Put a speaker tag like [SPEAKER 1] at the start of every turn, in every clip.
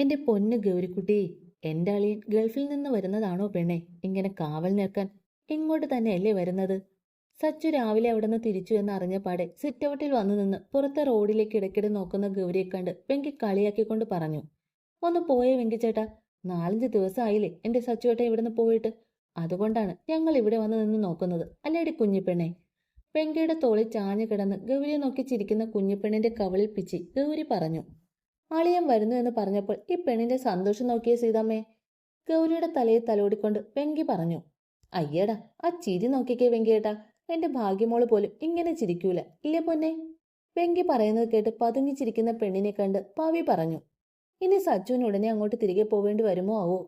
[SPEAKER 1] എന്റെ പൊന്ന് ഗൗരിക്കുട്ടി എന്റെ അളിയൻ ഗൾഫിൽ നിന്ന് വരുന്നതാണോ പെണ്ണെ? ഇങ്ങനെ കാവൽ നിൽക്കാൻ ഇങ്ങോട്ട് തന്നെയല്ലേ വരുന്നത്? സച്ചു രാവിലെ അവിടെ നിന്ന് തിരിച്ചു എന്ന് അറിഞ്ഞ പാടെ സിറ്റൗട്ടിൽ വന്നു നിന്ന് പുറത്തെ റോഡിലേക്ക് ഇടയ്ക്കിടെ നോക്കുന്ന ഗൗരിയെ കണ്ട് വെങ്കി കളിയാക്കിക്കൊണ്ട് പറഞ്ഞു ഒന്ന് പോയേ വെങ്കിച്ചേട്ടാ നാലഞ്ച് ദിവസമായില്ലേ എന്റെ സച്ചുവേട്ട ഇവിടുന്ന് പോയിട്ട്. അതുകൊണ്ടാണ് ഞങ്ങൾ ഇവിടെ വന്ന് നിന്ന് നോക്കുന്നത്. അല്ലേടി കുഞ്ഞിപ്പെണ്ണെ? വെങ്കയുടെ തോളിൽ ചാഞ്ഞു കിടന്ന് ഗൗരിയെ നോക്കി ചിരിക്കുന്ന കുഞ്ഞിപ്പെണ്ണിന്റെ കവളിൽ പിച്ചി ഗൗരി പറഞ്ഞു അളിയൻ വരുന്നു എന്ന് പറഞ്ഞപ്പോൾ ഈ പെണ്ണിന്റെ സന്തോഷം നോക്കിയ സീതാമ്മേ. ഗൗരിയുടെ തലയെ തലോടിക്കൊണ്ട് വെങ്കി പറഞ്ഞു അയ്യടാ ആ ചിരി നോക്കിക്കേ വെങ്കിയേട്ടാ. എന്റെ ഭാഗ്യമോൾ പോലും ഇങ്ങനെ ചിരിക്കൂല ഇല്ലേ പൊന്നെ? വെങ്കി പറയുന്നത് കേട്ട് പതുങ്ങിച്ചിരിക്കുന്ന പെണ്ണിനെ കണ്ട് പവി പറഞ്ഞു ഇനി സച്ചുവിന് ഉടനെ അങ്ങോട്ട് തിരികെ പോവേണ്ടി വരുമോ ആവോ?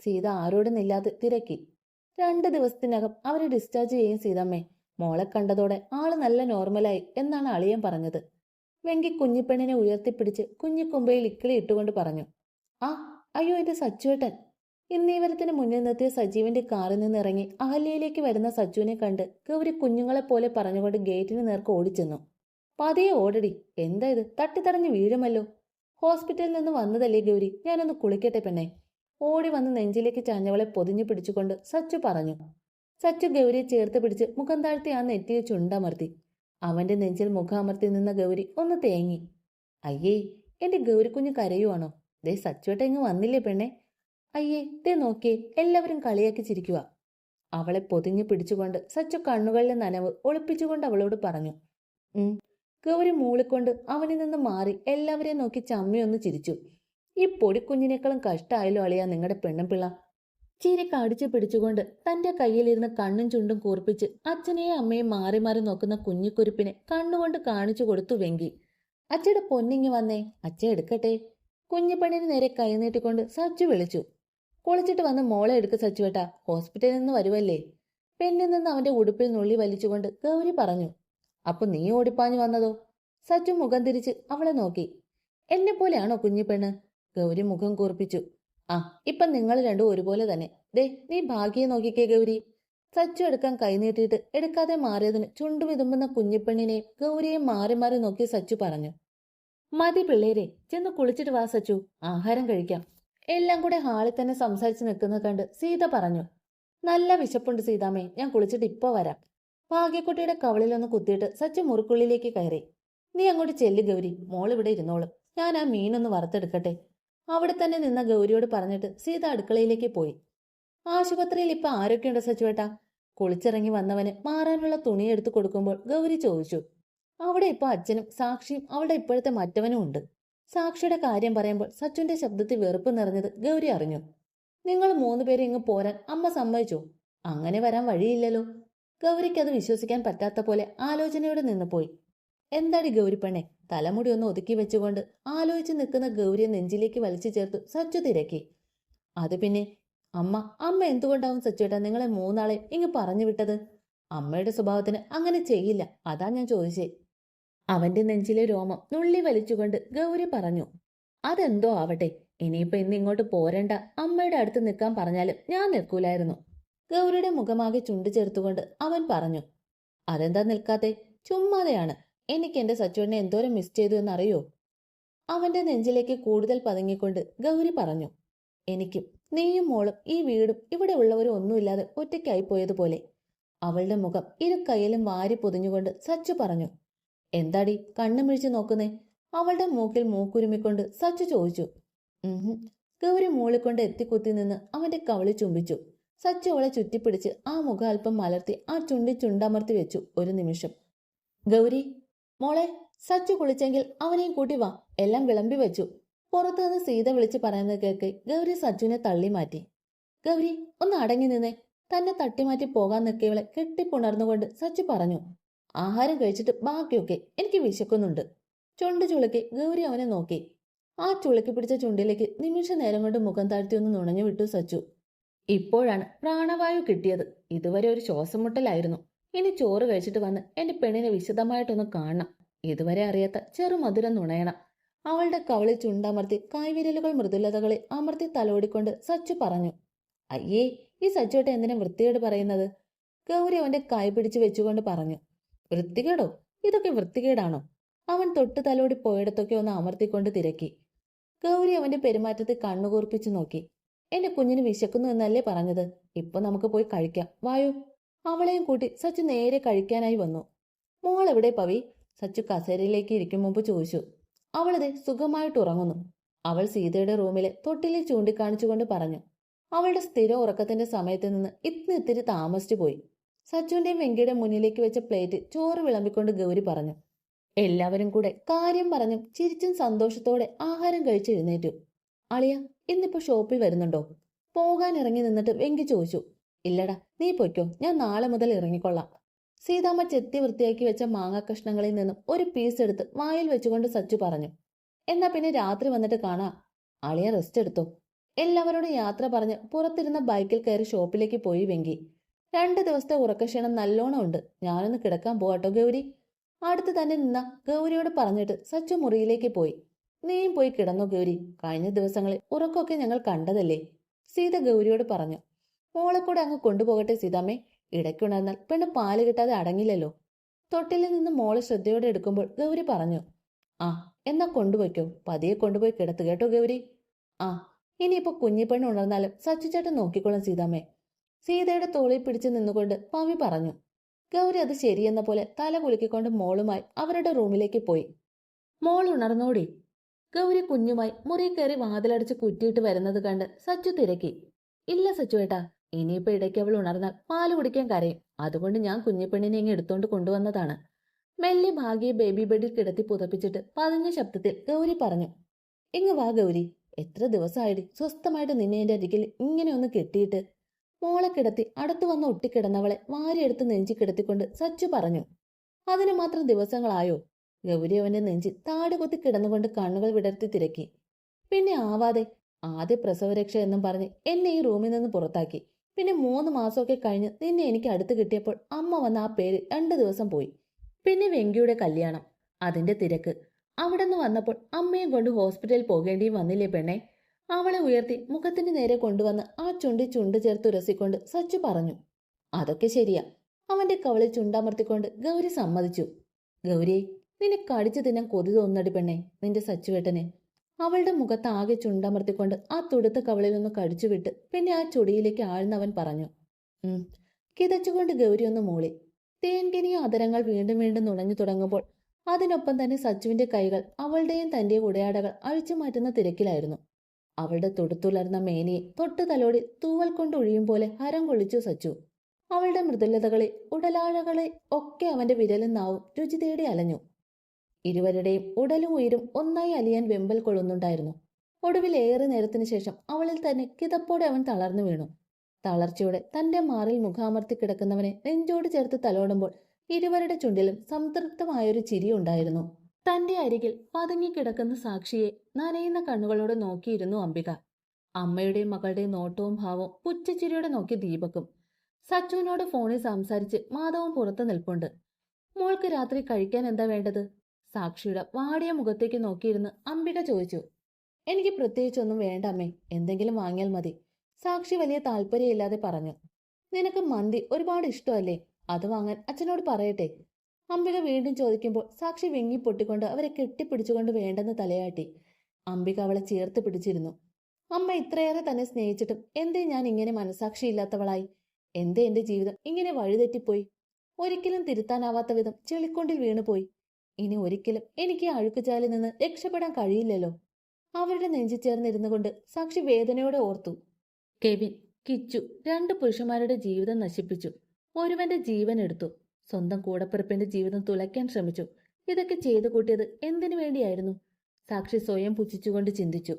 [SPEAKER 1] സീത ആരോടുന്നില്ലാതെ തിരക്കി. രണ്ട് ദിവസത്തിനകം അവരെ ഡിസ്ചാർജ് ചെയ്യും സീതമ്മേ. മോളെ കണ്ടതോടെ ആൾ നല്ല നോർമലായി എന്നാണ് അളിയൻ പറഞ്ഞത്. വെങ്കി കുഞ്ഞിപ്പെണ്ണിനെ ഉയർത്തിപ്പിടിച്ച് കുഞ്ഞിക്കൊമ്പയിൽ ഇക്കിളി ഇട്ടുകൊണ്ട് പറഞ്ഞു ആ അയ്യോ എന്റെ സച്ചുവേട്ടൻ. ഇന്നീവരത്തിന് മുന്നിൽ നിർത്തിയ സജീവന്റെ കാറിൽ നിന്ന് ഇറങ്ങി അഹല്യയിലേക്ക് വരുന്ന സച്ചുവിനെ കണ്ട് ഗൗരി കുഞ്ഞുങ്ങളെ പോലെ പറഞ്ഞുകൊണ്ട് ഗേറ്റിന് നേർക്ക് ഓടിച്ചെന്നു. പതിയെ ഓടടി. എന്താ ഇത്? തട്ടിത്തടഞ്ഞ് വീഴുമല്ലോ. ഹോസ്പിറ്റലിൽ നിന്ന് വന്നതല്ലേ ഗൗരി? ഞാനൊന്ന് കുളിക്കട്ടെ പെണ്ണെ. ഓടി വന്ന് നെഞ്ചിലേക്ക് ചാഞ്ഞവളെ പൊതിഞ്ഞു പിടിച്ചുകൊണ്ട് സച്ചു പറഞ്ഞു. സച്ചു ഗൗരിയെ ചേർത്ത് പിടിച്ച് മുഖം താഴ്ത്തി ആ നെറ്റിയെ ചുണ്ടമർത്തി. അവന്റെ നെഞ്ചിൽ മുഖാമർത്തി നിന്ന ഗൗരി ഒന്ന് തേങ്ങി. അയ്യേ എന്റെ ഗൗരിക്കുഞ്ഞ് കരയുവാണോ? ദേ സച്ചുവേട്ട ഇങ്ങ് വന്നില്ലേ പെണ്ണെ? അയ്യേ ദേ നോക്കിയേ എല്ലാവരും കളിയാക്കി ചിരിക്കുക അവളെ പൊതിഞ്ഞു പിടിച്ചുകൊണ്ട് സച്ചു കണ്ണുകളിലെ നനവ് ഒളിപ്പിച്ചുകൊണ്ട് അവളോട് പറഞ്ഞു ഉം ഗൗരി മൂളിക്കൊണ്ട് അവനിൽ നിന്ന് മാറി എല്ലാവരെയും നോക്കി ചമ്മിയൊന്ന് ചിരിച്ചു. ഈ പൊടിക്കുഞ്ഞിനേക്കാളും കഷ്ടമായല്ലോ അളിയാ നിങ്ങളുടെ പെണ്ണും പിള്ള. ചിരി കടിച്ചു പിടിച്ചുകൊണ്ട് തന്റെ കയ്യിലിരുന്ന് കണ്ണും ചുണ്ടും കൂർപ്പിച്ച് അച്ഛനെയും അമ്മയും മാറി മാറി നോക്കുന്ന കുഞ്ഞിക്കുരുപ്പിനെ കണ്ണുകൊണ്ട് കാണിച്ചു കൊടുത്തു വെങ്കി. അച്ഛയുടെ പൊന്നിങ്ങി വന്നേ അച്ഛ എടുക്കട്ടെ. കുഞ്ഞിപ്പണ്ണിന് നേരെ കൈനീട്ടിക്കൊണ്ട് സച്ചു വിളിച്ചു. കുളിച്ചിട്ട് വന്ന് മോളെ എടുക്ക് സച്ചുവേട്ടാ ഹോസ്പിറ്റലിൽ നിന്ന് വരുവല്ലേ? പെണ്ണിൽ നിന്ന് അവന്റെ ഉടുപ്പിൽ നുള്ളി വലിച്ചുകൊണ്ട് ഗൗരി പറഞ്ഞു. അപ്പൊ നീ ഓടിപ്പാഞ്ഞു വന്നതോ? സച്ചു മുഖം തിരിച്ച് അവളെ നോക്കി. എന്നെ പോലെയാണോ കുഞ്ഞിപ്പെണ്ണ്? ഗൗരി മുഖം കൂർപ്പിച്ചു. ആ ഇപ്പൊ നിങ്ങൾ രണ്ടും ഒരുപോലെ തന്നെ. ദേ നീ ഭാഗ്യെ നോക്കിക്കേ ഗൗരി. സച്ചു എടുക്കാൻ കൈനീട്ടിയിട്ട് എടുക്കാതെ മാറിയതിന് ചുണ്ടു വിതുമ്പുന്ന കുഞ്ഞിപ്പെണ്ണിനെ ഗൗരിയെ മാറി മാറി നോക്കി സച്ചു പറഞ്ഞു. മതി പിള്ളേരെ ചെന്ന് കുളിച്ചിട്ട് വാ സച്ചു. ആഹാരം കഴിക്കാം. എല്ലാം കൂടെ ഹാളിൽ തന്നെ സംസാരിച്ച് നിൽക്കുന്നത് കണ്ട് സീത പറഞ്ഞു. നല്ല വിശപ്പുണ്ട് സീതാമേ ഞാൻ കുളിച്ചിട്ട് ഇപ്പോൾ വരാം. ഭാഗ്യക്കുട്ടിയുടെ കവളിലൊന്ന് കുത്തിയിട്ട് സച്ചു മുറുക്കുള്ളിലേക്ക് കയറി. നീ അങ്ങോട്ട് ചെല്ല് ഗൗരി. മോൾ ഇവിടെ ഇരുന്നോളും. ഞാൻ ആ മീനൊന്ന് വറുത്തെടുക്കട്ടെ. അവിടെ തന്നെ നിന്ന ഗൗരിയോട് പറഞ്ഞിട്ട് സീത അടുക്കളയിലേക്ക് പോയി. ആശുപത്രിയിൽ ഇപ്പൊ ആരൊക്കെയുണ്ട് സച്ചുവേട്ടാ? കുളിച്ചിറങ്ങി വന്നവന് മാറാനുള്ള തുണി എടുത്തു കൊടുക്കുമ്പോൾ ഗൗരി ചോദിച്ചു. അവിടെ ഇപ്പൊ അച്ഛനും സാക്ഷിയും അവളുടെ ഇപ്പോഴത്തെ മറ്റവനും ഉണ്ട്. സാക്ഷിയുടെ കാര്യം പറയുമ്പോൾ സച്ചുന്റെ ശബ്ദത്തിൽ വെറുപ്പ് നിറഞ്ഞത് ഗൗരി അറിഞ്ഞു. നിങ്ങൾ മൂന്നുപേരെ ഇങ്ങ് പോരാൻ അമ്മ സമ്മതിച്ചു? അങ്ങനെ വരാൻ വഴിയില്ലല്ലോ. ഗൗരിക്ക് അത് വിശ്വസിക്കാൻ പറ്റാത്ത പോലെ ആലോചനയോടെ നിന്ന് പോയി. എന്താടി ഗൗരിപ്പെണ്ണെ തലമുടി ഒന്ന് ഒതുക്കി വെച്ചുകൊണ്ട് ആലോചിച്ച് നിൽക്കുന്ന ഗൗരിയെ നെഞ്ചിലേക്ക് വലിച്ചു ചേർത്തു സച്ചു തിരക്കി. അത് പിന്നെ അമ്മ അമ്മ എന്തുകൊണ്ടാവും സച്ചുവേട്ടാ നിങ്ങളെ മൂന്നാളെ ഇങ്ങ് പറഞ്ഞു വിട്ടത്? അമ്മയുടെ സ്വഭാവത്തിന് അങ്ങനെ ചെയ്യില്ല അതാ ഞാൻ ചോദിച്ചേ. അവന്റെ നെഞ്ചിലെ രോമം നുള്ളി വലിച്ചുകൊണ്ട് ഗൗരി പറഞ്ഞു അതെന്തോ ആവട്ടെ ഇനിയിപ്പോ ഇന്ന് ഇങ്ങോട്ട് പോരണ്ട. അമ്മയുടെ അടുത്ത് നിൽക്കാൻ പറഞ്ഞാലും ഞാൻ നിൽക്കൂലായിരുന്നു. ഗൗരിയുടെ മുഖമാകെ ചുണ്ടു ചേർത്തുകൊണ്ട് അവൻ പറഞ്ഞു അതെന്താ നിൽക്കാത്തെ? ചുമ്മാതെയാണ്. എനിക്ക് എന്റെ സച്ചുവിനെ എന്തോരം മിസ് ചെയ്തു എന്നറിയോ? അവന്റെ നെഞ്ചിലേക്ക് കൂടുതൽ പതുങ്ങിക്കൊണ്ട് ഗൗരി പറഞ്ഞു എനിക്കും നീയും മോളും ഈ വീടും ഇവിടെ ഉള്ളവരും ഒന്നുമില്ലാതെ ഒറ്റയ്ക്കായി പോയതുപോലെ. അവളുടെ മുഖം ഇരു കൈയിലും വാരി പൊതിഞ്ഞുകൊണ്ട് സച്ചു പറഞ്ഞു എന്താടി കണ്ണുമിഴിച്ച് നോക്കുന്നേ? അവളുടെ മൂക്കിൽ മൂക്കുരുമിക്കൊണ്ട് സച്ചു ചോദിച്ചു. ഗൗരി മൂളിക്കൊണ്ട് എത്തിക്കുത്തി നിന്ന് അവന്റെ കവളി ചുംബിച്ചു. സച്ചു അവളെ ചുറ്റിപ്പിടിച്ച് ആ മുഖം അല്പം മലർത്തി ആ ചുണ്ടി ചുണ്ടമർത്തി വെച്ചു ഒരു നിമിഷം. ഗൗരി മോളെ സച്ചു കുളിച്ചെങ്കിൽ അവനെയും കൂട്ടി വാ. എല്ലാം വിളമ്പി വെച്ചു. പുറത്തുനിന്ന് സീത വിളിച്ച് പറയുന്നത് കേൾക്കെ ഗൗരി സച്ചുവിനെ തള്ളി മാറ്റി. ഗൗരി ഒന്ന് അടങ്ങി നിന്നേ. തന്നെ തട്ടിമാറ്റി പോകാൻ നിൽക്കിയവളെ കെട്ടിപ്പുണർന്നുകൊണ്ട് സച്ചു പറഞ്ഞു. ആഹാരം കഴിച്ചിട്ട് ബാക്കിയൊക്കെ എനിക്ക് വിശക്കുന്നുണ്ട്. ചുണ്ട് ചുളുക്കി ഗൗരി അവനെ നോക്കി. ആ ചുളുക്കി പിടിച്ച ചുണ്ടിലേക്ക് നിമിഷ നേരം കൊണ്ട് മുഖം താഴ്ത്തി ഒന്ന് നുണഞ്ഞു വിട്ടു സച്ചു. ഇപ്പോഴാണ് പ്രാണവായു കിട്ടിയത്. ഇതുവരെ ഒരു ശ്വാസം മുട്ടലായിരുന്നു ഇനി ചോറ് കഴിച്ചിട്ട് വന്ന് എന്റെ പെണ്ണിനെ വിശദമായിട്ടൊന്ന് കാണണം. ഇതുവരെ അറിയാത്ത ചെറുമധുരം നുണയണം. അവളുടെ കവളിൽ ചുണ്ടമർത്തി കായ്വിരലുകൾ മൃദുലതകളെ അമർത്തി തലോടിക്കൊണ്ട് സച്ചു പറഞ്ഞു അയ്യേ ഈ സച്ചുവേട്ട എന്തിനാ വൃത്തികേട് പറയുന്നത്? ഗൗരി അവന്റെ കൈ പിടിച്ചു വെച്ചുകൊണ്ട് പറഞ്ഞു വൃത്തികേടോ? ഇതൊക്കെ വൃത്തികേടാണോ? അവൻ തൊട്ട് തലോടി പോയിടത്തൊക്കെ ഒന്ന് അമർത്തിക്കൊണ്ട് തിരക്കി. ഗൗരി അവന്റെ പെരുമാറ്റത്തെ കണ്ണുകൂർപ്പിച്ചു നോക്കി എന്റെ കുഞ്ഞിന് വിശക്കുന്നു എന്നല്ലേ പറഞ്ഞത്? ഇപ്പൊ നമുക്ക് പോയി കഴിക്കാം. വായു? അവളെയും കൂട്ടി സച്ചു നേരെ കഴിക്കാനായി വന്നു. മോൾ എവിടെ പവി? സച്ചു കസേരയിലേക്ക് ഇരിക്കും മുമ്പ് ചോദിച്ചു. അവളത് സുഖമായിട്ട് ഉറങ്ങുന്നു. അവൾ സീതയുടെ റൂമിലെ തൊട്ടിലിൽ ചൂണ്ടിക്കാണിച്ചുകൊണ്ട് പറഞ്ഞു. അവളുടെ സ്ഥിര ഉറക്കത്തിന്റെ സമയത്ത് നിന്ന് ഇത്തിരി താമസിച്ചു പോയി. സച്ചുവിന്റെയും വെങ്കിയുടെ മുന്നിലേക്ക് വെച്ച പ്ലേറ്റ് ചോറ് വിളമ്പിക്കൊണ്ട് ഗൗരി പറഞ്ഞു. എല്ലാവരും കൂടെ കാര്യം പറഞ്ഞും ചിരിച്ചും സന്തോഷത്തോടെ ആഹാരം കഴിച്ച് എഴുന്നേറ്റു. അളിയ ഇന്നിപ്പോ ഷോപ്പിൽ വരുന്നുണ്ടോ? പോകാൻ ഇറങ്ങി നിന്നിട്ട് വെങ്കി ചോദിച്ചു. ഇല്ലടാ നീ പൊയ്ക്കോ. ഞാൻ നാളെ മുതൽ ഇറങ്ങിക്കൊള്ളാം. സീതാമ്മ ചെത്തി വൃത്തിയാക്കി വെച്ച മാങ്ങ കഷ്ണങ്ങളിൽ നിന്നും ഒരു പീസ് എടുത്ത് വായിൽ വെച്ചുകൊണ്ട് സച്ചു പറഞ്ഞു എന്നാ പിന്നെ രാത്രി വന്നിട്ട് കാണാ. അളിയ റെസ്റ്റ് എടുത്തു. എല്ലാവരോടും യാത്ര പറഞ്ഞ് പുറത്തിരുന്ന ബൈക്കിൽ കയറി ഷോപ്പിലേക്ക് പോയി വെങ്കി. രണ്ട് ദിവസത്തെ ഉറക്കക്ഷീണം നല്ലോണം ഉണ്ട്. ഞാനൊന്ന് കിടക്കാൻ പോവാട്ടോ ഗൗരി. അടുത്ത് തന്നെ നിന്ന ഗൗരിയോട് പറഞ്ഞിട്ട് സച്ചു മുറിയിലേക്ക് പോയി. നീയും പോയി കിടന്നോ ഗൗരി. കഴിഞ്ഞ ദിവസങ്ങളിൽ ഉറക്കമൊക്കെ ഞങ്ങൾ കണ്ടതല്ലേ? സീത ഗൗരിയോട് പറഞ്ഞു മോളെ കൂടെ അങ്ങ് കൊണ്ടുപോകട്ടെ സീതാമ്മേ. ഇടയ്ക്കുണർന്നാൽ പെണ്ണ് പാൽ കിട്ടാതെ അടങ്ങില്ലല്ലോ. തൊട്ടിലിൽ നിന്ന് മോളെ ശ്രദ്ധയോടെ എടുക്കുമ്പോൾ ഗൗരി പറഞ്ഞു ആ എന്നാ കൊണ്ടുപോയ്ക്കോ. പതിയെ കൊണ്ടുപോയി കിടത്തു കേട്ടോ ഗൗരി. ആ ഇനിയിപ്പോ കുഞ്ഞിപ്പെണ്ണ് ഉണർന്നാലും സച്ചുചേട്ടൻ നോക്കിക്കോളാം സീതാമ്മേ. സീതയുടെ തോളിൽ പിടിച്ചു നിന്നുകൊണ്ട് പവി പറഞ്ഞു ഗൗരി അത് ശരിയെന്ന പോലെ തല കുലുക്കിക്കൊണ്ട് മോളുമായി അവരുടെ റൂമിലേക്ക് പോയി. മോൾ ഉണർന്നോടി. ഗൗരി കുഞ്ഞുമായി മുറി കയറി വാതിലടച്ച് കുറ്റിയിട്ട് വരുന്നത് കണ്ട് സച്ചു തിരക്കി. ഇല്ല സച്ചു ഏട്ടാ ഇനിയിപ്പോ ഇടയ്ക്ക് അവൾ ഉണർന്നാൽ പാൽ കുടിക്കാൻ കരയും. അതുകൊണ്ട് ഞാൻ കുഞ്ഞിപ്പെണ്ണിനെ ഇങ്ങ് എടുത്തോണ്ട് കൊണ്ടുവന്നതാണ്. മെല്ലെ ഭാഗ്യയെ ബേബി ബെഡിൽ കിടത്തി പുതപ്പിച്ചിട്ട് പതിഞ്ഞ ശബ്ദത്തിൽ ഗൗരി പറഞ്ഞു ഇങ്ങ് വാ ഗൗരി. എത്ര ദിവസമായിട്ട് സ്വസ്ഥമായിട്ട് നിന്നെ എന്റെ അരികിൽ ഇങ്ങനെ ഒന്ന് കെട്ടിയിട്ട്? മോളെ കിടത്തി അടുത്തു വന്ന് ഒട്ടിക്കിടന്നവളെ വാരിയെടുത്ത് നെഞ്ചി കിടത്തിക്കൊണ്ട് സച്ചു പറഞ്ഞു അതിന് മാത്രം ദിവസങ്ങളായോ? ഗൗരി അവന്റെ നെഞ്ചിൽ താടി കൊത്തി കിടന്നുകൊണ്ട് കണ്ണുകൾ വിടർത്തി തിരക്കി. പിന്നെ ആവാതെ ആദ്യ പ്രസവരക്ഷ എന്നും പറഞ്ഞ് എന്നെ ഈ റൂമിൽ നിന്ന് പുറത്താക്കി. പിന്നെ മൂന്ന് മാസമൊക്കെ കഴിഞ്ഞ് നിന്നെ എനിക്ക് അടുത്ത് കിട്ടിയപ്പോൾ അമ്മ വന്ന ആ പേര് രണ്ടു ദിവസം പോയി. പിന്നെ വെങ്കിയുടെ കല്യാണം. അതിന്റെ തിരക്ക്. അവിടെ നിന്ന് വന്നപ്പോൾ അമ്മയും കൊണ്ട് ഹോസ്പിറ്റലിൽ പോകേണ്ടിയും വന്നില്ലേ പെണ്ണെ? അവളെ ഉയർത്തി മുഖത്തിന് നേരെ കൊണ്ടുവന്ന് ആ ചുണ്ടി ചുണ്ട് ചേർത്ത് ഉരസിക്കൊണ്ട് സച്ചു പറഞ്ഞു അതൊക്കെ ശരിയാ. അവന്റെ കവളിൽ ചുണ്ടമർത്തിക്കൊണ്ട് ഗൗരി സമ്മതിച്ചു. ഗൗരി നിന്നെ കടിച്ചു തിന്നാൻ കൊതി തോന്നടി പെണ്ണെ നിന്റെ സച്ചുവേട്ടനെ. അവളുടെ മുഖത്ത് ആകെ ചുണ്ടമർത്തിക്കൊണ്ട് ആ തുടുത്ത കവളിൽ ഒന്ന് കടിച്ചുവിട്ട് പിന്നെ ആ ചുടിയിലേക്ക് ആഴ്ന്നവൻ പറഞ്ഞു കിതച്ചുകൊണ്ട് ഗൗരി ഒന്ന് മൂളി. തേൻകിനി അതരങ്ങൾ വീണ്ടും വീണ്ടും നുണഞ്ഞു തുടങ്ങുമ്പോൾ അതിനൊപ്പം തന്നെ സച്ചുവിന്റെ കൈകൾ അവളുടെയും തന്റെ ഉടയാടകൾ അഴിച്ചു മാറ്റുന്ന തിരക്കിലായിരുന്നു. അവളുടെ തൊടുത്തുലർന്ന മേനിയെ തൊട്ടു തലോടി തൂവൽ കൊണ്ട് ഒഴിയും പോലെ ഹരം കൊള്ളിച്ചു സച്ചു. അവളുടെ മൃദുലതകളെ ഉടലാഴകളെ ഒക്കെ അവന്റെ വിരലും നാവും രുചി തേടി അലഞ്ഞു. ഇരുവരുടെയും ഉടലും ഉയരും ഒന്നായി അലിയാൻ വെമ്പൽ കൊള്ളുന്നുണ്ടായിരുന്നു. ഒടുവിൽ ഏറെ നേരത്തിന് ശേഷം അവളിൽ തന്നെ കിതപ്പോടെ അവൻ തളർന്നു വീണു. തളർച്ചയോടെ തന്റെ മാറിൽ മുഖാമർത്തി കിടക്കുന്നവനെ നെഞ്ചോട് ചേർത്ത് തലോടുമ്പോൾ ഇരുവരുടെ ചുണ്ടിലും സംതൃപ്തമായൊരു ചിരി ഉണ്ടായിരുന്നു. തന്റെ അരികിൽ പതുങ്ങിക്കിടക്കുന്ന സാക്ഷിയെ നനയുന്ന കണ്ണുകളോട് നോക്കിയിരുന്നു അംബിക. അമ്മയുടെയും മകളുടെയും നോട്ടവും ഭാവവും പുച്ചച്ചിരിയോടെ നോക്കി ദീപക്കും. സച്ചുവിനോട് ഫോണിൽ സംസാരിച്ച് മാധവും പുറത്തു നിൽപ്പുണ്ട്. മോൾക്ക് രാത്രി കഴിക്കാൻ എന്താ വേണ്ടത്? സാക്ഷിയുടെ വാടിയ മുഖത്തേക്ക് നോക്കിയിരുന്ന് അംബിക ചോദിച്ചു എനിക്ക് പ്രത്യേകിച്ചൊന്നും വേണ്ട അമ്മേ എന്തെങ്കിലും വാങ്ങിയാൽ മതി. സാക്ഷി വലിയ താല്പര്യമില്ലാതെ പറഞ്ഞു നിനക്ക് മന്തി ഒരുപാട് ഇഷ്ടമല്ലേ? അത് വാങ്ങാൻ അച്ഛനോട് പറയട്ടെ. അംബിക വീണ്ടും ചോദിക്കുമ്പോൾ സാക്ഷി വിങ്ങി പൊട്ടിക്കൊണ്ട് അവരെ കെട്ടിപ്പിടിച്ചുകൊണ്ട് വേണ്ടെന്ന് തലയാട്ടി. അംബിക അവളെ ചേർത്ത് പിടിച്ചിരുന്നു. അമ്മ ഇത്രയേറെ തന്നെ സ്നേഹിച്ചിട്ടും എന്തേ ഞാൻ ഇങ്ങനെ മനസാക്ഷിയില്ലാത്തവളായി എന്തേ എന്റെ ജീവിതം ഇങ്ങനെ വഴിതെറ്റിപ്പോയി? ഒരിക്കലും തിരുത്താനാവാത്ത വിധം ചെളിക്കൊണ്ടിൽ വീണുപോയി. ഇനി ഒരിക്കലും എനിക്ക് അഴുക്കുചാലിൽ നിന്ന് രക്ഷപ്പെടാൻ കഴിയില്ലല്ലോ. അവരുടെ നെഞ്ചി ചേർന്നിരുന്നു കൊണ്ട് സാക്ഷി വേദനയോടെ ഓർത്തു. കെവിൻ കിച്ചു രണ്ട് പുരുഷന്മാരുടെ ജീവിതം നശിപ്പിച്ചു. ഒരുവന്റെ ജീവൻ എടുത്തു. സ്വന്തം കൂടപ്പിറപ്പിന്റെ ജീവിതം തുലയ്ക്കാൻ ശ്രമിച്ചു. ഇതൊക്കെ ചെയ്തു കൂട്ടിയത് എന്തിനു വേണ്ടിയായിരുന്നു? സാക്ഷി സ്വയം പുച്ഛിച്ചുകൊണ്ട് ചിന്തിച്ചു.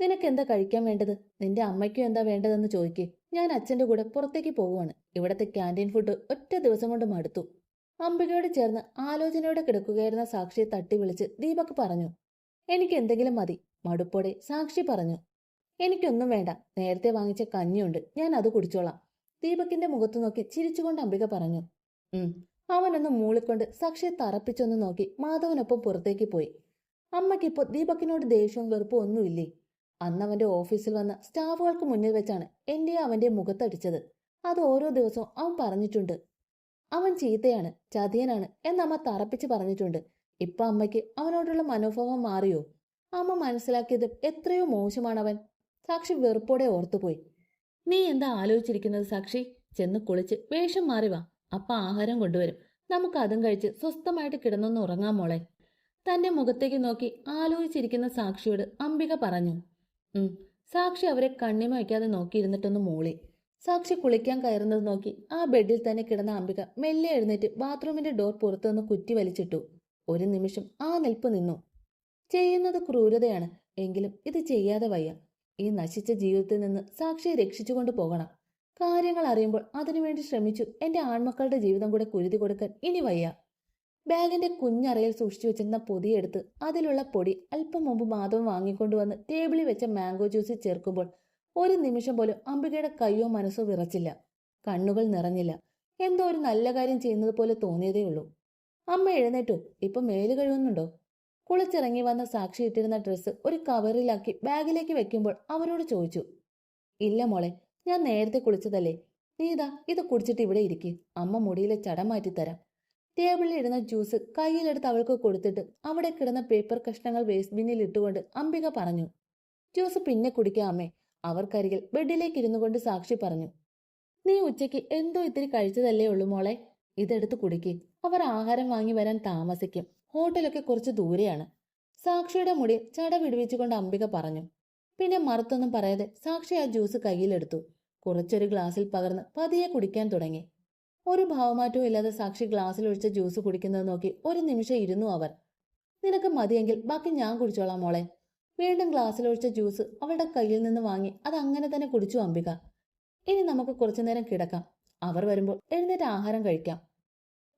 [SPEAKER 1] നിനക്ക് എന്താ കഴിക്കാൻ വേണ്ടത്? നിന്റെ അമ്മയ്ക്കും എന്താ വേണ്ടതെന്ന് ചോദിക്കേ. ഞാൻ അച്ഛന്റെ കൂടെ പുറത്തേക്ക് പോവുകയാണ്. ഇവിടത്തെ ക്യാന്റീൻ ഫുഡ് ഒറ്റ ദിവസം കൊണ്ട് മടുത്തു. അംബികയോട് ചേർന്ന് ആലോചനയോടെ കിടക്കുകയായിരുന്ന സാക്ഷിയെ തട്ടി വിളിച്ച് ദീപക് പറഞ്ഞു എനിക്ക് എന്തെങ്കിലും മതി മടുപ്പോടെ സാക്ഷി പറഞ്ഞു എനിക്കൊന്നും വേണ്ട നേരത്തെ വാങ്ങിച്ച കഞ്ഞിയുണ്ട് ഞാൻ അത് കുടിച്ചോളാം. ദീപക്കിന്റെ മുഖത്ത് നോക്കി ചിരിച്ചുകൊണ്ട് അംബിക പറഞ്ഞു ഉം അവനൊന്ന് മൂളിക്കൊണ്ട് സാക്ഷിയെ തറപ്പിച്ചൊന്ന് നോക്കി മാധവനൊപ്പം പുറത്തേക്ക് പോയി. അമ്മയ്ക്കിപ്പോ ദീപക്കിനോട് ദേഷ്യവും വെറുപ്പും ഒന്നുമില്ലേ? അന്ന് അവന്റെ ഓഫീസിൽ വന്ന സ്റ്റാഫുകൾക്ക് മുന്നിൽ വെച്ചാണ് എന്റെ അവന്റെ മുഖത്തടിച്ചത്. അത് ഓരോ ദിവസവും അവൻ പറഞ്ഞിട്ടുണ്ട്. അവൻ ചീത്തയാണ് ചതിയനാണ് എന്നമ്മ തറപ്പിച്ച് പറഞ്ഞിട്ടുണ്ട്. ഇപ്പൊ അമ്മയ്ക്ക് അവനോടുള്ള മനോഭാവം മാറിയോ? അമ്മ മനസ്സിലാക്കിയത് എത്രയോ മോശമാണവൻ. സാക്ഷി വെറുപ്പോടെ ഓർത്തുപോയി. നീ എന്താ ആലോചിച്ചിരിക്കുന്നത് സാക്ഷി? ചെന്ന് കുളിച്ച് വേഷം മാറി വാ. അപ്പ ആഹാരം കൊണ്ടുവരും. നമുക്ക് അതും കഴിച്ച് സ്വസ്ഥമായിട്ട് കിടന്നൊന്ന് ഉറങ്ങാം മോളെ. തന്റെ മുഖത്തേക്ക് നോക്കി ആലോചിച്ചിരിക്കുന്ന സാക്ഷിയോട് അംബിക പറഞ്ഞു. ഉം സാക്ഷി അവരെ കണ്ണിമ വയ്ക്കാതെ നോക്കിയിരുന്നിട്ടൊന്ന് മൂളി. സാക്ഷി കുളിക്കാൻ കയറുന്നത് നോക്കി ആ ബെഡിൽ തന്നെ കിടന്ന അംബിക മെല്ലെ എഴുന്നേറ്റ് ബാത്റൂമിന്റെ ഡോർ പുറത്തുനിന്ന് കുറ്റി വലിച്ചിട്ടു. ഒരു നിമിഷം ആ നിൽപ്പ് നിന്നു. ചെയ്യുന്നത് ക്രൂരതയാണ് എങ്കിലും ഇത് ചെയ്യാതെ വയ്യ. ഈ നശിച്ച ജീവിതത്തിൽ നിന്ന് സാക്ഷിയെ രക്ഷിച്ചുകൊണ്ട് പോകണം. കാര്യങ്ങൾ അറിയുമ്പോൾ അതിനുവേണ്ടി ശ്രമിച്ചു എന്റെ ആൺമക്കളുടെ ജീവിതം കൂടെ കുരുതി കൊടുക്കാൻ ഇനി വയ്യ. ബാഗിന്റെ കുഞ്ഞറയിൽ സൂക്ഷിച്ചു വെച്ചിരുന്ന പൊതിയെടുത്ത് അതിലുള്ള പൊടി അല്പം മുമ്പ് മാധവം വാങ്ങിക്കൊണ്ടുവന്ന് ടേബിളിൽ വെച്ച മാംഗോ ജ്യൂസിൽ ചേർക്കുമ്പോൾ ഒരു നിമിഷം പോലും അംബികയുടെ കയ്യോ മനസ്സോ വിറച്ചില്ല. കണ്ണുകൾ നിറഞ്ഞില്ല. എന്തോ ഒരു നല്ല കാര്യം ചെയ്യുന്നത് പോലെ തോന്നിയതേ ഉള്ളൂ. അമ്മ എഴുന്നേറ്റോ. ഇപ്പൊ മേൽ കഴിയുന്നുണ്ടോ കുളിച്ചിറങ്ങി വന്ന സാക്ഷി ഇട്ടിരുന്ന ഡ്രസ്സ് ഒരു കവറിലാക്കി ബാഗിലേക്ക് വെക്കുമ്പോൾ അവരോട് ചോദിച്ചു. ഇല്ല മോളെ ഞാൻ നേരത്തെ കുളിച്ചതല്ലേ. നീതാ ഇത് കുടിച്ചിട്ട് ഇവിടെ ഇരിക്കും. അമ്മ മുടിയിലെ ചടം മാറ്റിത്തരാം ടേബിളിൽ ഇടുന്ന ജ്യൂസ് കയ്യിലെടുത്ത് അവൾക്ക് കൊടുത്തിട്ട് അവിടെ കിടന്ന പേപ്പർ കഷ്ണങ്ങൾ വേസ്റ്റ് ബിന്നിൽ ഇട്ടുകൊണ്ട് അംബിക പറഞ്ഞു. ജ്യൂസ് പിന്നെ കുടിക്കാം അമ്മേ. അവർക്കരികിൽ ബെഡിലേക്ക് ഇരുന്നു കൊണ്ട് സാക്ഷി പറഞ്ഞു നീ ഉച്ചയ്ക്ക് എന്തോ ഇത്തിരി കഴിച്ചതല്ലേ ഉള്ളൂ മോളെ? ഇതെടുത്ത് കുടിക്ക്. അവർ ആഹാരം വാങ്ങി വരാൻ താമസിക്കും. ഹോട്ടലൊക്കെ കുറച്ച് ദൂരെയാണ്. സാക്ഷിയുടെ മുടി ചട വിടുവിച്ചുകൊണ്ട് അംബിക പറഞ്ഞു പിന്നെ മറുത്തൊന്നും പറയാതെ സാക്ഷി ആ ജ്യൂസ് കയ്യിലെടുത്തു. കുറച്ചൊരു ഗ്ലാസ്സിൽ പകർന്ന് പതിയെ കുടിക്കാൻ തുടങ്ങി. ഒരു ഭാവമാറ്റവും ഇല്ലാതെ സാക്ഷി ഗ്ലാസ്സിൽ ഒഴിച്ച ജ്യൂസ് കുടിക്കുന്നത് നോക്കി ഒരു നിമിഷം ഇരുന്നു അവർ. നിനക്ക് മതിയെങ്കിൽ ബാക്കി ഞാൻ കുടിച്ചോളാം മോളെ. വീണ്ടും ഗ്ലാസ്സിൽ ഒഴിച്ച ജ്യൂസ് അവളുടെ കയ്യിൽ നിന്ന് വാങ്ങി അത് അങ്ങനെ തന്നെ കുടിച്ചു അംബിക. ഇനി നമുക്ക് കുറച്ചു നേരം കിടക്കാം. അവർ വരുമ്പോൾ എഴുന്നേറ്റ് ആഹാരം കഴിക്കാം.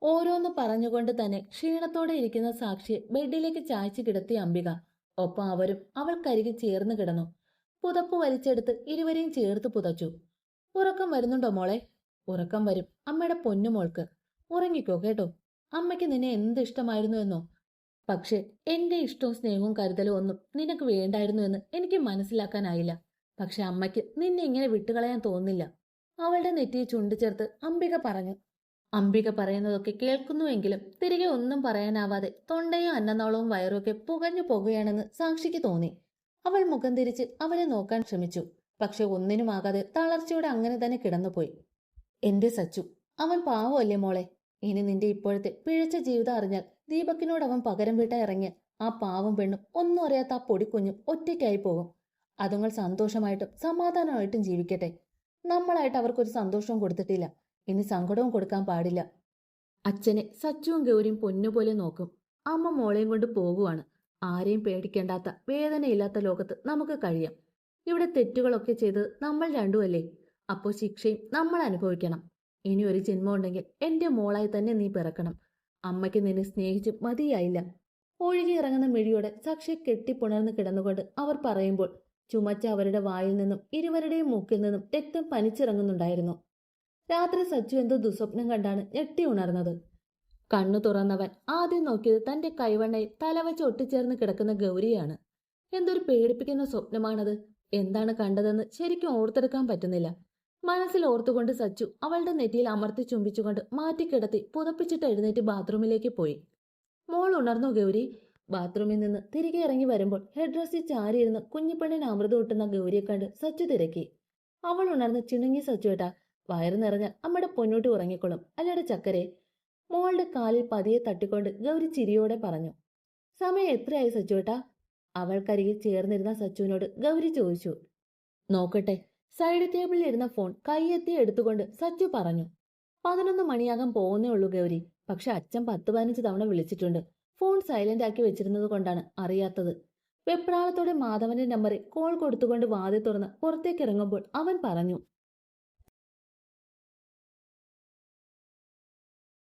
[SPEAKER 1] ഓരോന്ന് പറഞ്ഞുകൊണ്ട് തന്നെ ക്ഷീണത്തോടെ ഇരിക്കുന്ന സാക്ഷിയെ ബെഡിലേക്ക് ചായച്ചു കിടത്തി അംബിക. ഒപ്പം അവരും അവൾക്കരികെ ചേർന്ന് കിടന്നു. പുതപ്പ് വലിച്ചെടുത്ത് ഇരുവരെയും ചേർത്ത് പുതച്ചു. ഉറക്കം വരുന്നുണ്ടോ മോളെ? ഉറക്കം വരും. അമ്മയുടെ പൊന്നുമോൾക്ക് ഉറങ്ങിക്കോ കേട്ടോ. അമ്മയ്ക്ക് നിന്നെ എന്ത് ഇഷ്ടമായിരുന്നു എന്നോ? പക്ഷെ എന്റെ ഇഷ്ടവും സ്നേഹവും കരുതലും ഒന്നും നിനക്ക് വേണ്ടായിരുന്നു എന്ന് എനിക്ക് മനസ്സിലാക്കാനായില്ല. പക്ഷെ അമ്മയ്ക്ക് നിന്നെ ഇങ്ങനെ വിട്ടുകളയാൻ തോന്നില്ല അവളുടെ നെറ്റിയെ ചുണ്ടു ചേർത്ത് അംബിക പറഞ്ഞു. അംബിക പറയുന്നതൊക്കെ കേൾക്കുന്നുവെങ്കിലും തിരികെ ഒന്നും പറയാനാവാതെ തൊണ്ടയും അന്നനാളവും വയറുമൊക്കെ പുകഞ്ഞു പോകുകയാണെന്ന് സാക്ഷിക്ക് തോന്നി. അവൾ മുഖം തിരിച്ച് അവനെ നോക്കാൻ ശ്രമിച്ചു. പക്ഷെ ഒന്നിനുമാകാതെ തളർച്ചയോടെ അങ്ങനെ തന്നെ കിടന്നുപോയി. എന്റെ സച്ചു അവൻ പാവമല്ലേ മോളെ? ഇനി നിന്റെ ഇപ്പോഴത്തെ പിഴച്ച ജീവിതം അറിഞ്ഞാൽ ദീപക്കിനോട് അവൻ പകരം വീട്ടാ ഇറങ്ങി ആ പാവം പെണ്ണും ഒന്നും അറിയാത്ത ആ പൊടിക്കുഞ്ഞും ഒറ്റയ്ക്കായി പോകും. അതുങ്ങൾ സന്തോഷമായിട്ടും സമാധാനമായിട്ടും ജീവിക്കട്ടെ. നമ്മളായിട്ട് അവർക്കൊരു സന്തോഷവും കൊടുത്തിട്ടില്ല. ഇനി സങ്കടവും കൊടുക്കാൻ പാടില്ല. അച്ഛനെ സച്ചുവും ഗൗരിയും പൊന്നുപോലെ നോക്കും. അമ്മ മോളെയും കൊണ്ട് പോകുവാണ്. ആരെയും പേടിക്കേണ്ടാത്ത വേദനയില്ലാത്ത ലോകത്ത് നമുക്ക് കഴിയാം. ഇവിടെ തെറ്റുകളൊക്കെ ചെയ്തത് നമ്മൾ രണ്ടുമല്ലേ? അപ്പോൾ ശിക്ഷയും നമ്മൾ അനുഭവിക്കണം. ഇനി ഒരു ജന്മം ഉണ്ടെങ്കിൽ എന്റെ മോളായി തന്നെ നീ പിറക്കണം. അമ്മയ്ക്ക് നിന്നെ സ്നേഹിച്ച് മതിയായില്ല. ഒഴുകി ഇറങ്ങുന്ന മിഴിയോടെ സാക്ഷി കെട്ടിപ്പുണർന്ന് കിടന്നുകൊണ്ട് അവർ പറയുമ്പോൾ ചുമച്ച അവരുടെ വായിൽ നിന്നും ഇരുവരുടെയും മൂക്കിൽ നിന്നും രക്തം പനിച്ചിറങ്ങുന്നുണ്ടായിരുന്നു. രാത്രി സച്ചു എന്തോ ദുസ്വപ്നം കണ്ടാണ് ഞെട്ടി ഉണർന്നത്. കണ്ണു തുറന്നവൻ ആദ്യം നോക്കിയത് തന്റെ കൈവണ്ണയിൽ തലവച്ച് ഒട്ടിച്ചേർന്ന് കിടക്കുന്ന ഗൗരിയാണ്. എന്തൊരു പേടിപ്പിക്കുന്ന സ്വപ്നമാണത്. എന്താണ് കണ്ടതെന്ന് ശരിക്കും ഓർത്തെടുക്കാൻ പറ്റുന്നില്ല. മനസ്സിൽ ഓർത്തുകൊണ്ട് സച്ചു അവളുടെ നെറ്റിയിൽ അമർത്തി ചുംബിച്ചുകൊണ്ട് മാറ്റിക്കിടത്തി പുതപ്പിച്ചിട്ട് എഴുന്നേറ്റ് ബാത്റൂമിലേക്ക് പോയി. മോൾ ഉണർന്നു ഗൗരി. ബാത്റൂമിൽ നിന്ന് തിരികെ ഇറങ്ങി വരുമ്പോൾ ഹെഡ് ഡ്രസ്സിൽ ചാരിയിരുന്ന് കുഞ്ഞിപ്പെണ്ണിന് അമൃതം കിട്ടുന്ന ഗൗരിയെ കണ്ട് സച്ചു തിരക്കി. അവൾ ഉണർന്ന് ചിണുങ്ങി സച്ചുവേട്ടാ വയറ് നിറഞ്ഞാൽ അമ്മയുടെ പൊന്നോട്ട് ഉറങ്ങിക്കൊള്ളും അല്ലയുടെ ചക്കരെ? മോളുടെ കാലിൽ പതിയെ തട്ടിക്കൊണ്ട് ഗൗരി ചിരിയോടെ പറഞ്ഞു. സമയം എത്രയായി സച്ചു സച്ചുവേട്ടാ? അവൾക്കരികിൽ ചേർന്നിരുന്ന സച്ചുവിനോട് ഗൗരി ചോദിച്ചു. നോക്കട്ടെ സൈഡ് ടേബിളിൽ ഇരുന്ന ഫോൺ കൈയെത്തി എടുത്തുകൊണ്ട് സച്ചു പറഞ്ഞു. പതിനൊന്ന് മണിയാകാൻ പോകുന്നേ ഉള്ളൂ ഗൗരി. പക്ഷെ അച്ഛൻ പത്ത് പതിനഞ്ച് തവണ വിളിച്ചിട്ടുണ്ട്. ഫോൺ സൈലന്റ് ആക്കി വെച്ചിരുന്നത് കൊണ്ടാണ് അറിയാത്തത്. വെപ്രാളത്തോടെ മാധവന്റെ നമ്പറിൽ കോൾ കൊടുത്തുകൊണ്ട് വാതി തുറന്ന് പുറത്തേക്ക് ഇറങ്ങുമ്പോൾ അവൻ പറഞ്ഞു.